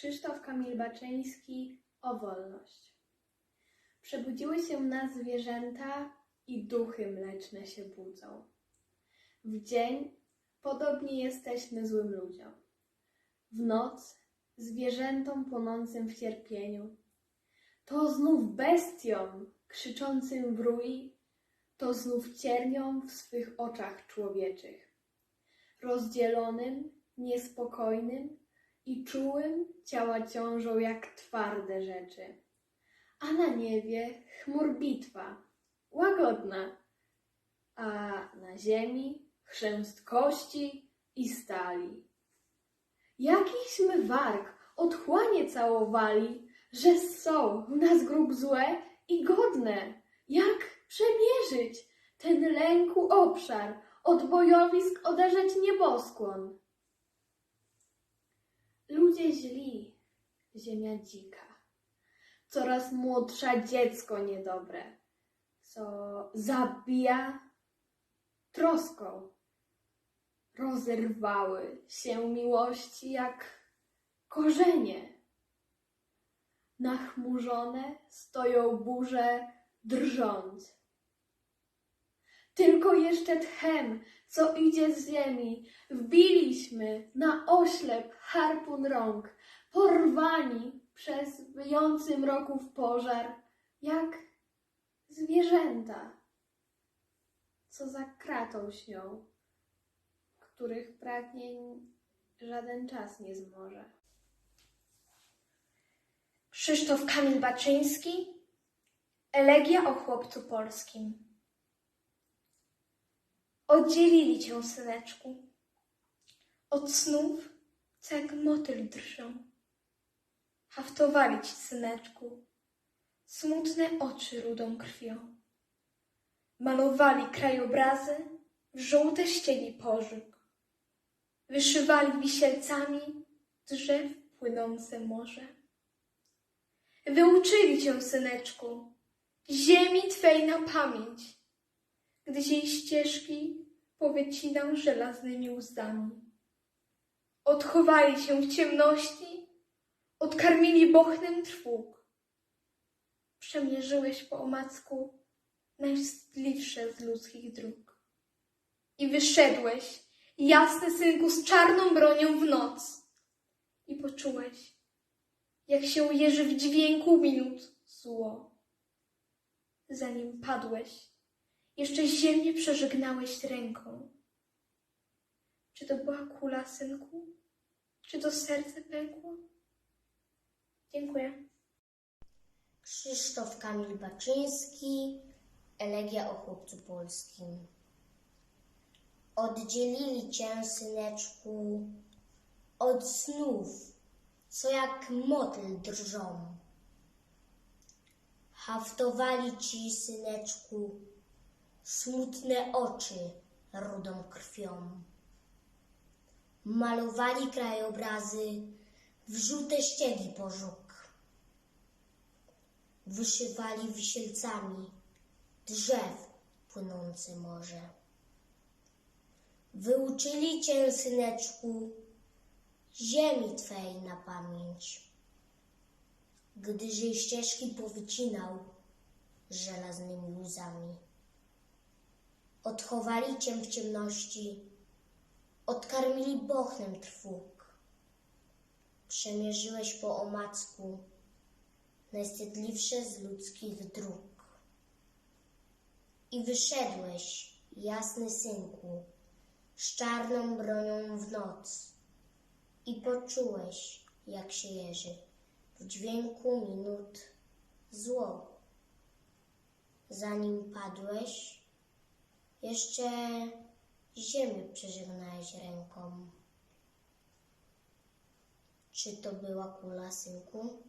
Krzysztof Kamil Baczyński o wolność. Przebudziły się nas zwierzęta i duchy mleczne się budzą. W dzień podobni jesteśmy złym ludziom. W noc zwierzętom płonącym w cierpieniu. To znów bestiom krzyczącym w rój, to znów cierniom w swych oczach człowieczych. Rozdzielonym, niespokojnym i czułym ciała ciążą jak twarde rzeczy. A na niebie chmur bitwa, łagodna, a na ziemi chrzęst kości i stali. Jakiśmy warg otchłanie całowali, że są w nas grób złe i godne. Jak przemierzyć ten lęku obszar, od bojowisk oderzeć nieboskłon? Ludzie źli, ziemia dzika, coraz młodsza dziecko niedobre, co zabija troską. Rozerwały się miłości jak korzenie. Nachmurzone stoją burze drżąc. Tylko jeszcze tchem, co idzie z ziemi, wbiliśmy na oślep harpun rąk, porwani przez wyjący mroków pożar, jak zwierzęta, co za kratą śnią, których pragnień żaden czas nie zmoże. Krzysztof Kamil Baczyński Elegia o chłopcu polskim Oddzielili cię, syneczku, od snów, co jak motyl drżą. Haftowali ci, syneczku, smutne oczy rudą krwią. Malowali krajobrazy w żółte ściegi pożyg. Wyszywali wisielcami drzew płynące morze. Wyuczyli cię, syneczku, ziemi twej na pamięć, gdyś jej ścieżki powycinał żelaznymi łzami. Odchowali się w ciemności, odkarmili bochnem trwóg. Przemierzyłeś po omacku najwstydliwsze z ludzkich dróg. I wyszedłeś, jasny synku, z czarną bronią w noc. I poczułeś, jak się jeży w dźwięku minut zło. Zanim padłeś, jeszcze ziemię przeżegnałeś ręką. Czy to była kula, synku? Czy to serce pękło? Dziękuję. Krzysztof Kamil Baczyński, Elegia o chłopcu polskim. Oddzielili cię, syneczku, od snów, co jak motyl drżą. Haftowali ci, syneczku, smutne oczy rudą krwią. Malowali krajobrazy w żółte ściegi pożóg. Wyszywali wisielcami drzew płynące morze. Wyuczyli cię, syneczku, ziemi twej na pamięć, gdyż jej ścieżki powycinał żelaznymi łzami. Odchowali cię w ciemności, odkarmili bochnem trwóg. Przemierzyłeś po omacku najwstydliwsze z ludzkich dróg. I wyszedłeś, jasny synku, z czarną bronią w noc i poczułeś, jak się jeży w dźwięku minut zło. Zanim padłeś, jeszcze ziemię przeżegnałeś ręką. Czy to była kula, synku?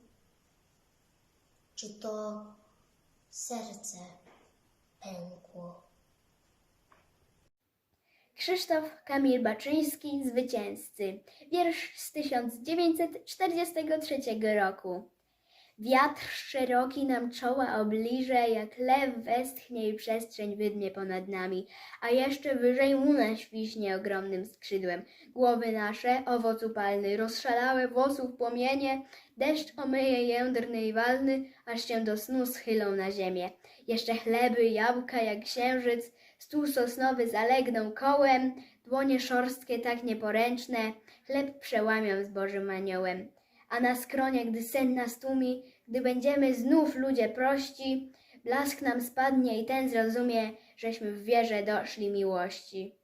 Czy to serce pękło? Krzysztof Kamil Baczyński, zwycięzcy. Wiersz z 1943 roku. Wiatr szeroki nam czoła obliże, jak lew westchnie i przestrzeń wydmie ponad nami, a jeszcze wyżej łuna świśnie ogromnym skrzydłem. Głowy nasze, owoc upalny, rozszalałe włosów płomienie, deszcz omyje jędrny i walny, aż się do snu schylą na ziemię. Jeszcze chleby, jabłka jak księżyc, stół sosnowy zalegną kołem, dłonie szorstkie tak nieporęczne, chleb przełamią z Bożym aniołem. A na skronie, gdy sen nas tłumi, gdy będziemy znów ludzie prości, blask nam spadnie i ten zrozumie, żeśmy w wierze doszli miłości.